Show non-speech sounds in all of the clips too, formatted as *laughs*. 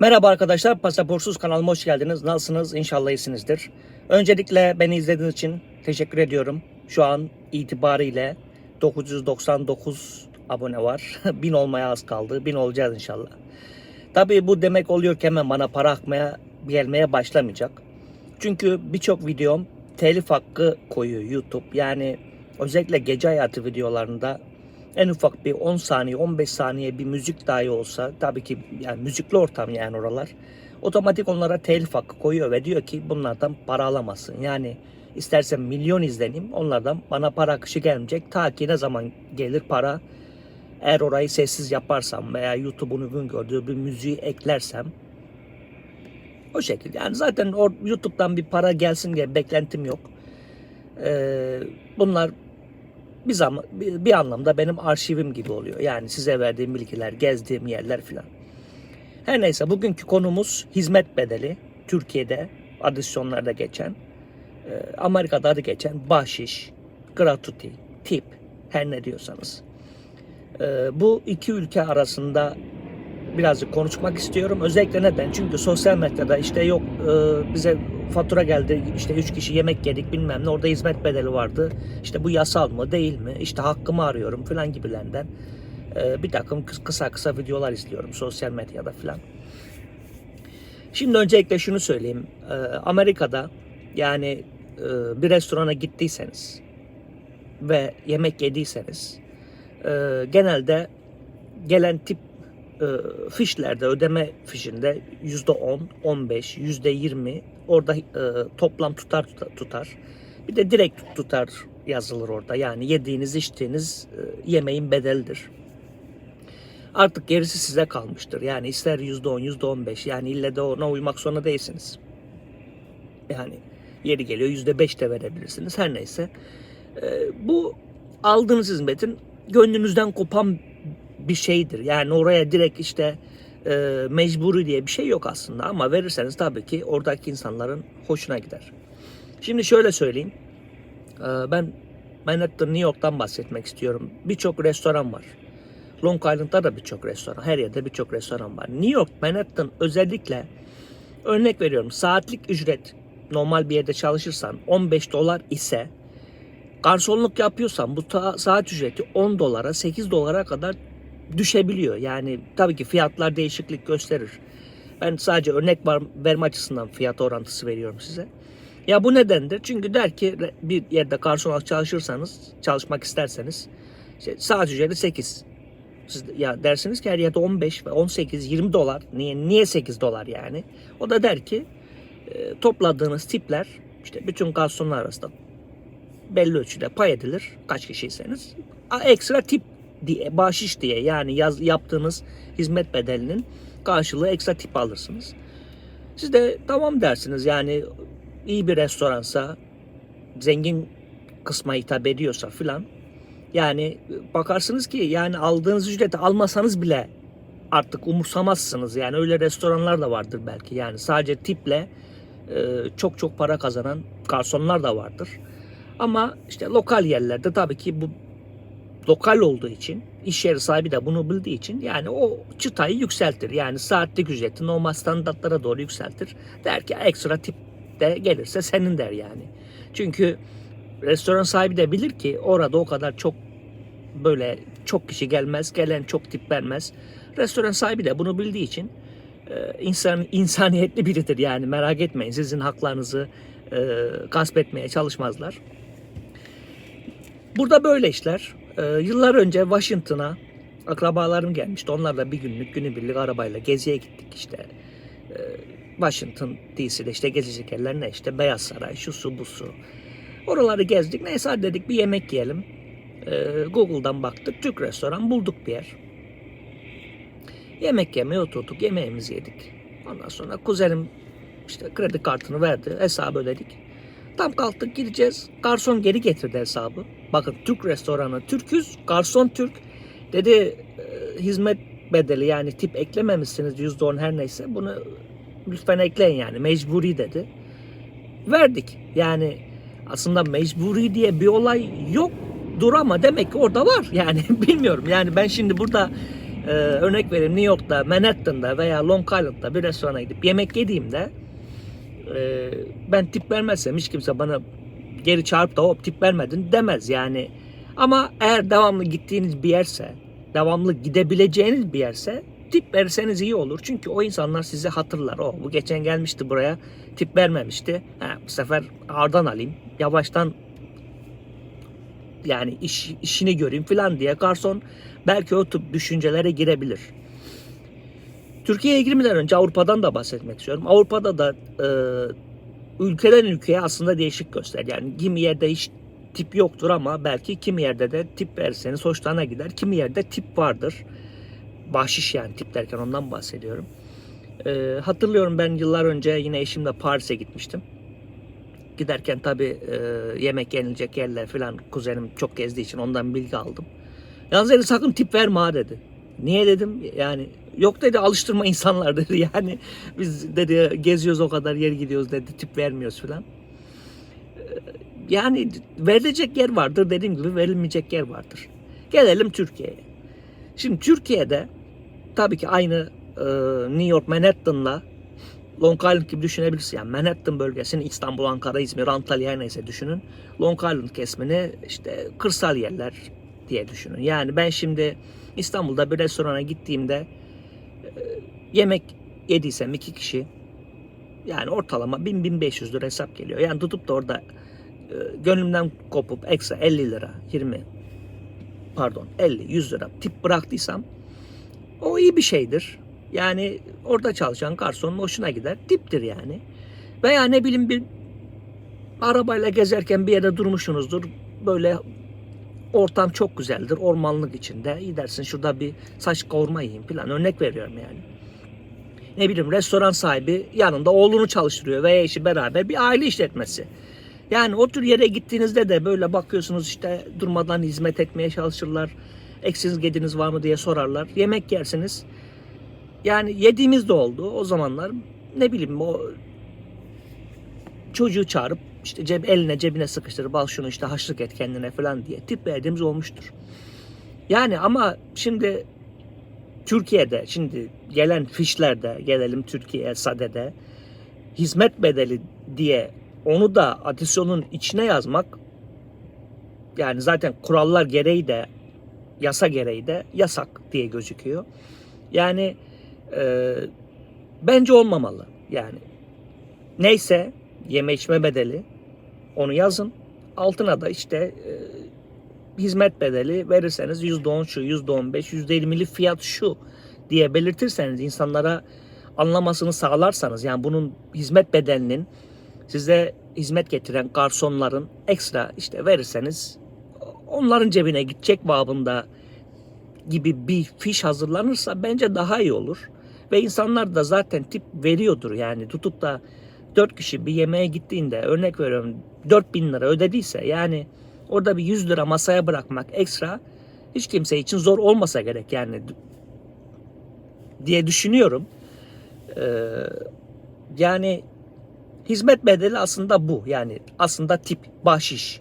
Merhaba arkadaşlar, Pasaportsuz kanalıma hoş geldiniz. Nasılsınız? İnşallah iyisinizdir. Öncelikle beni izlediğiniz için teşekkür ediyorum. Şu an itibariyle 999 abone var. *laughs* 1000 olmaya az kaldı. 1000 olacağız inşallah. Tabii bu demek oluyor ki hemen bana para akmaya gelmeye başlamayacak. Çünkü birçok videom telif hakkı koyuyor YouTube. Yani özellikle gece hayatı videolarında en ufak bir 10 saniye 15 saniye bir müzik dahi olsa tabii ki yani müzikli ortam yani oralar otomatik onlara telif hakkı koyuyor ve diyor ki bunlardan para alamazsın. Yani istersen milyon izleneyim onlardan bana para akışı gelmeyecek ta ki ne zaman gelir para eğer orayı sessiz yaparsam veya YouTube'un uygun gördüğü bir müziği eklersem o şekilde. Yani zaten o YouTube'dan bir para gelsin diye beklentim yok. Ee, bunlar bir zaman bir, bir anlamda benim arşivim gibi oluyor. Yani size verdiğim bilgiler, gezdiğim yerler filan. Her neyse bugünkü konumuz hizmet bedeli. Türkiye'de adisyonlarda geçen, e, Amerika'da adı geçen bahşiş, gratuity, tip her ne diyorsanız. E, bu iki ülke arasında birazcık konuşmak istiyorum. Özellikle neden? Çünkü sosyal medyada işte yok e, bize fatura geldi işte üç kişi yemek yedik bilmem ne orada hizmet bedeli vardı. İşte bu yasal mı değil mi? İşte hakkımı arıyorum falan gibilerinden. E, bir takım kıs- kısa kısa videolar izliyorum sosyal medyada falan. Şimdi öncelikle şunu söyleyeyim. E, Amerika'da yani e, bir restorana gittiyseniz ve yemek yediyseniz e, genelde gelen tip fişlerde ödeme fişinde yüzde 10, 15, yüzde 20 orada e, toplam tutar tutar-. Bir de direkt tutar yazılır orada. Yani yediğiniz içtiğiniz e, yemeğin bedelidir. Artık gerisi size kalmıştır. Yani ister yüzde 10, yüzde 15 yani ille de ona uymak zorunda değilsiniz. Yani yeri geliyor yüzde 5 de verebilirsiniz. Her neyse. E, bu aldığınız hizmetin gönlünüzden kopan bir şeydir. Yani oraya direkt işte e, mecburi diye bir şey yok aslında ama verirseniz tabii ki oradaki insanların hoşuna gider. Şimdi şöyle söyleyeyim. E, ben Manhattan, New York'tan bahsetmek istiyorum. Birçok restoran var. Long Island'da da birçok restoran, her yerde birçok restoran var. New York, Manhattan özellikle örnek veriyorum saatlik ücret normal bir yerde çalışırsan 15 dolar ise garsonluk yapıyorsan bu saat ücreti 10 dolara 8 dolara kadar düşebiliyor. Yani tabii ki fiyatlar değişiklik gösterir. Ben sadece örnek var, verme açısından fiyat orantısı veriyorum size. Ya bu nedendir? Çünkü der ki bir yerde olarak çalışırsanız, çalışmak isterseniz işte saat ücreti 8. Siz ya dersiniz ki her yerde 15 ve 18, 20 dolar. Niye niye 8 dolar yani? O da der ki e, topladığınız tipler işte bütün garsonlar arasında belli ölçüde pay edilir kaç kişiyseniz. Ekstra tip diye, bahşiş diye yani yaz, yaptığınız hizmet bedelinin karşılığı ekstra tip alırsınız. Siz de tamam dersiniz yani iyi bir restoransa zengin kısma hitap ediyorsa filan yani bakarsınız ki yani aldığınız ücreti almasanız bile artık umursamazsınız yani öyle restoranlar da vardır belki yani sadece tiple e, çok çok para kazanan garsonlar da vardır. Ama işte lokal yerlerde tabii ki bu lokal olduğu için iş yeri sahibi de bunu bildiği için yani o çıtayı yükseltir. Yani saatlik ücreti normal standartlara doğru yükseltir. Der ki ekstra tip de gelirse senin der yani. Çünkü restoran sahibi de bilir ki orada o kadar çok böyle çok kişi gelmez, gelen çok tip vermez. Restoran sahibi de bunu bildiği için e, insan insaniyetli biridir yani merak etmeyin sizin haklarınızı e, gasp etmeye çalışmazlar. Burada böyle işler. Ee, yıllar önce Washington'a akrabalarım gelmişti. Onlarla bir günlük günübirlik arabayla geziye gittik işte. Ee, Washington DC'de işte gezecek yerler ne işte Beyaz Saray, şu su bu su. Oraları gezdik. Neyse hadi dedik bir yemek yiyelim. Ee, Google'dan baktık. Türk restoran bulduk bir yer. Yemek yemeye oturduk. Yemeğimizi yedik. Ondan sonra kuzenim işte kredi kartını verdi. Hesabı ödedik. Tam kalktık gideceğiz. Garson geri getirdi hesabı. Bakın Türk restoranı. Türküz. Garson Türk. Dedi e, hizmet bedeli yani tip eklememişsiniz %10 her neyse. Bunu lütfen ekleyin yani mecburi dedi. Verdik. Yani aslında mecburi diye bir olay yoktur ama demek ki orada var. *laughs* Yani bilmiyorum. Yani ben şimdi burada e, örnek vereyim New York'ta, Manhattan'da veya Long Island'da bir restorana gidip yemek yediğimde e, ben tip vermezsem hiç kimse bana geri çağırıp da hop tip vermedin demez yani. Ama eğer devamlı gittiğiniz bir yerse, devamlı gidebileceğiniz bir yerse tip verseniz iyi olur. Çünkü o insanlar sizi hatırlar. O bu geçen gelmişti buraya tip vermemişti. Ha, bu sefer ağırdan alayım. Yavaştan yani iş, işini göreyim falan diye garson belki o tip düşüncelere girebilir. Türkiye'ye girmeden önce Avrupa'dan da bahsetmek istiyorum. Avrupa'da da e, ülkeden ülkeye aslında değişik göster. Yani kimi yerde hiç tip yoktur ama belki kimi yerde de tip verseniz hoşlarına gider. Kimi yerde tip vardır. Bahşiş yani tip derken ondan bahsediyorum. E, hatırlıyorum ben yıllar önce yine eşimle Paris'e gitmiştim. Giderken tabii e, yemek yenilecek yerler falan kuzenim çok gezdiği için ondan bilgi aldım. Yalnız dedi sakın tip verme ha dedi. Niye dedim yani yok dedi alıştırma insanlar dedi *laughs* yani biz dedi geziyoruz o kadar yer gidiyoruz dedi tip vermiyoruz falan. Ee, Yani verilecek yer vardır dediğim gibi verilmeyecek yer vardır. Gelelim Türkiye'ye. Şimdi Türkiye'de tabii ki aynı e, New York Manhattan'la Long Island gibi düşünebilirsin. Yani Manhattan bölgesini İstanbul, Ankara, İzmir, Antalya her neyse düşünün. Long Island kesmini işte kırsal yerler diye düşünün. Yani ben şimdi İstanbul'da bir restorana gittiğimde yemek yediysem iki kişi yani ortalama 1000-1500 lira hesap geliyor. Yani tutup da orada e, gönlümden kopup ekstra 50 lira 20 pardon 50-100 lira tip bıraktıysam o iyi bir şeydir. Yani orada çalışan garsonun hoşuna gider. Tiptir yani. Veya ne bileyim bir arabayla gezerken bir yere durmuşsunuzdur. Böyle ortam çok güzeldir. Ormanlık içinde. Gidersin şurada bir saç kavurma yiyeyim falan. Örnek veriyorum yani. Ne bileyim restoran sahibi yanında oğlunu çalıştırıyor veya eşi beraber bir aile işletmesi. Yani o tür yere gittiğinizde de böyle bakıyorsunuz işte durmadan hizmet etmeye çalışırlar. Eksiniz gediniz var mı diye sorarlar. Yemek yersiniz. Yani yediğimiz de oldu o zamanlar. Ne bileyim o çocuğu çağırıp işte ceb, eline cebine sıkıştırıp al şunu işte haşlık et kendine falan diye tip verdiğimiz olmuştur. Yani ama şimdi Türkiye'de şimdi gelen fişlerde gelelim Türkiye SADE'de hizmet bedeli diye onu da adisyonun içine yazmak yani zaten kurallar gereği de yasa gereği de yasak diye gözüküyor. Yani e, bence olmamalı. Yani neyse yeme içme bedeli onu yazın. Altına da işte e, hizmet bedeli verirseniz %10 şu, %15, %20'li fiyat şu diye belirtirseniz insanlara anlamasını sağlarsanız yani bunun hizmet bedelinin size hizmet getiren garsonların ekstra işte verirseniz onların cebine gidecek babında gibi bir fiş hazırlanırsa bence daha iyi olur. Ve insanlar da zaten tip veriyordur yani tutup da 4 kişi bir yemeğe gittiğinde örnek veriyorum 4000 lira ödediyse yani orada bir 100 lira masaya bırakmak ekstra hiç kimse için zor olmasa gerek yani diye düşünüyorum. Ee, yani hizmet bedeli aslında bu yani aslında tip bahşiş.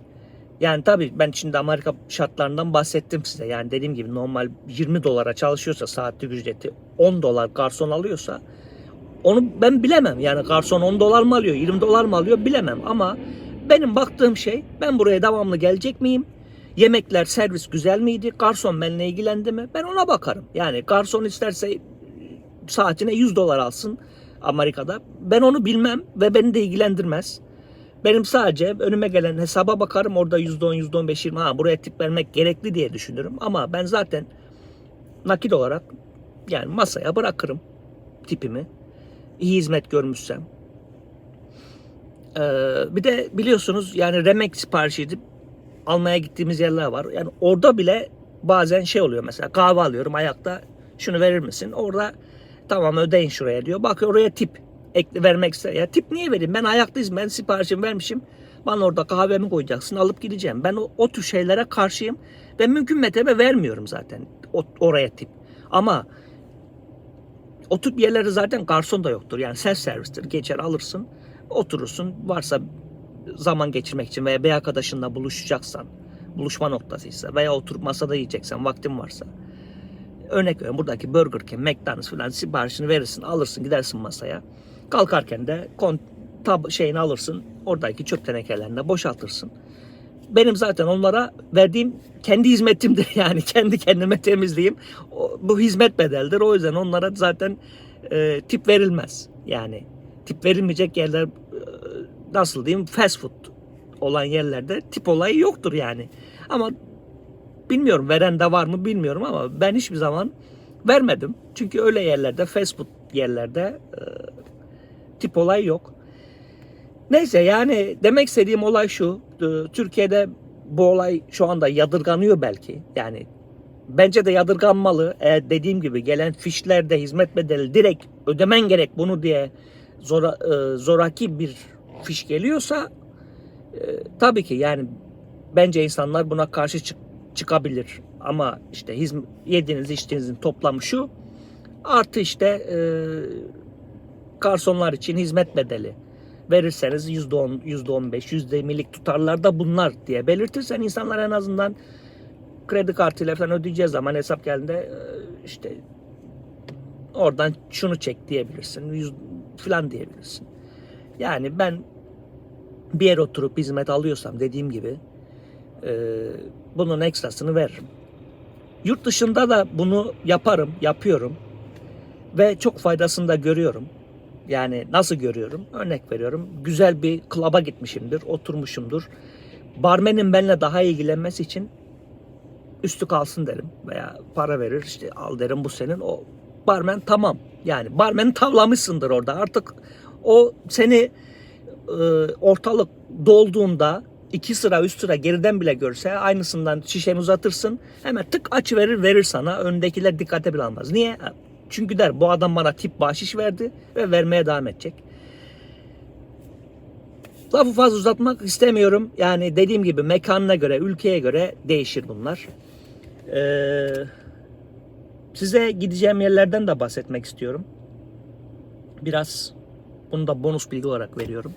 Yani tabii ben şimdi Amerika şartlarından bahsettim size. Yani dediğim gibi normal 20 dolara çalışıyorsa saatlik ücreti 10 dolar garson alıyorsa onu ben bilemem. Yani garson 10 dolar mı alıyor 20 dolar mı alıyor bilemem. Ama benim baktığım şey ben buraya devamlı gelecek miyim? Yemekler servis güzel miydi? Garson benimle ilgilendi mi? Ben ona bakarım. Yani garson isterse saatine 100 dolar alsın Amerika'da. Ben onu bilmem ve beni de ilgilendirmez. Benim sadece önüme gelen hesaba bakarım orada %10, %15, 20 ha buraya tip vermek gerekli diye düşünürüm. Ama ben zaten nakit olarak yani masaya bırakırım tipimi. İyi hizmet görmüşsem. Ee, bir de biliyorsunuz yani remek siparişi edip almaya gittiğimiz yerler var. Yani orada bile bazen şey oluyor mesela kahve alıyorum ayakta şunu verir misin? Orada tamam ödeyin şuraya diyor. Bak oraya tip ekle vermek ister. Ya tip niye vereyim? Ben ayaktayız. Ben siparişimi vermişim. Bana orada kahvemi koyacaksın. Alıp gideceğim. Ben o, o tür şeylere karşıyım. Ve mümkün mertebe vermiyorum zaten. Oraya tip. Ama o tip yerleri zaten garson da yoktur. Yani self servistir. Geçer alırsın. Oturursun. Varsa zaman geçirmek için veya bir arkadaşınla buluşacaksan, buluşma noktasıysa veya oturup masada yiyeceksen, vaktin varsa örnek veriyorum buradaki Burger King, McDonald's falan siparişini verirsin, alırsın, gidersin masaya. Kalkarken de kon, tab şeyini alırsın, oradaki çöp tenekelerini boşaltırsın. Benim zaten onlara verdiğim kendi hizmetimdir *laughs* yani kendi kendime temizleyeyim. O- bu hizmet bedeldir. O yüzden onlara zaten e, tip verilmez. Yani tip verilmeyecek yerler e, nasıl diyeyim fast food olan yerlerde tip olayı yoktur yani. Ama bilmiyorum veren de var mı bilmiyorum ama ben hiçbir zaman vermedim. Çünkü öyle yerlerde fast food yerlerde e, tip olayı yok. Neyse yani demek istediğim olay şu. E, Türkiye'de bu olay şu anda yadırganıyor belki. Yani bence de yadırganmalı. Eğer dediğim gibi gelen fişlerde hizmet bedeli direkt ödemen gerek bunu diye zora, e, zoraki bir fiş geliyorsa e, tabii ki yani bence insanlar buna karşı çık- çıkabilir. Ama işte hizm- yediğiniz içtiğinizin toplamı şu. Artı işte e, garsonlar için hizmet bedeli verirseniz %10, %15, %20'lik tutarlarda bunlar diye belirtirsen insanlar en azından kredi kartıyla falan ödeyeceği zaman hesap geldiğinde e, işte oradan şunu çek diyebilirsin. Yüz falan diyebilirsin. Yani ben bir yere oturup hizmet alıyorsam dediğim gibi e, bunun ekstrasını veririm. Yurt dışında da bunu yaparım, yapıyorum ve çok faydasını da görüyorum. Yani nasıl görüyorum? Örnek veriyorum. Güzel bir klaba gitmişimdir, oturmuşumdur. Barmenin benimle daha ilgilenmesi için üstü kalsın derim veya para verir. İşte al derim bu senin. O barmen tamam. Yani barmeni tavlamışsındır orada. Artık o seni e, ortalık dolduğunda iki sıra üst sıra geriden bile görse aynısından şişeni uzatırsın. Hemen tık açı verir verir sana. Öndekiler dikkate bile almaz. Niye çünkü der bu adam bana tip bahşiş verdi ve vermeye devam edecek Lafı fazla uzatmak istemiyorum. Yani dediğim gibi mekanına göre, ülkeye göre değişir bunlar. Ee, size gideceğim yerlerden de bahsetmek istiyorum. Biraz bunu da bonus bilgi olarak veriyorum.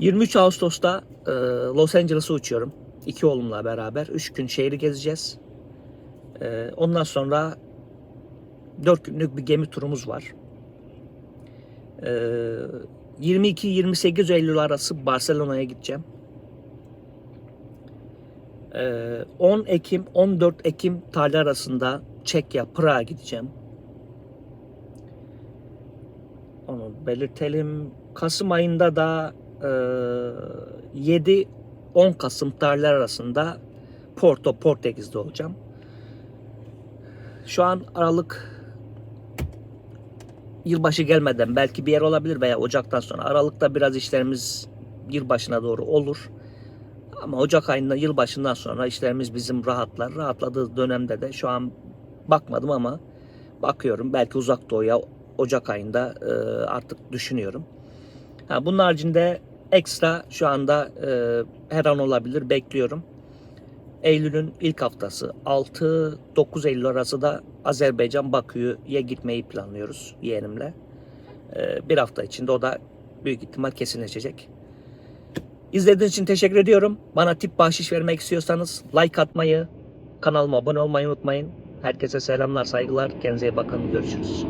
23 Ağustos'ta e, Los Angeles'a uçuyorum. İki oğlumla beraber. Üç gün şehri gezeceğiz. E, ondan sonra 4 günlük bir gemi turumuz var. E, 22-28 Eylül arası Barcelona'ya gideceğim. Ee, 10 Ekim 14 Ekim tarih arasında Çekya Prag'a gideceğim. Onu belirtelim. Kasım ayında da e, 7 10 Kasım tarihler arasında Porto Portekiz'de olacağım. Şu an Aralık yılbaşı gelmeden belki bir yer olabilir veya Ocak'tan sonra. Aralıkta biraz işlerimiz yılbaşına doğru olur. Ama Ocak ayında yılbaşından sonra işlerimiz bizim rahatlar. Rahatladığı dönemde de şu an bakmadım ama bakıyorum. Belki uzak doğuya Ocak ayında e, artık düşünüyorum. Ha, bunun haricinde ekstra şu anda e, her an olabilir bekliyorum. Eylül'ün ilk haftası 6-9 Eylül arası da Azerbaycan Bakü'ye gitmeyi planlıyoruz yeğenimle. Ee, bir hafta içinde o da büyük ihtimal kesinleşecek. İzlediğiniz için teşekkür ediyorum. Bana tip bahşiş vermek istiyorsanız like atmayı, kanalıma abone olmayı unutmayın. Herkese selamlar, saygılar. Kendinize iyi bakın. Görüşürüz.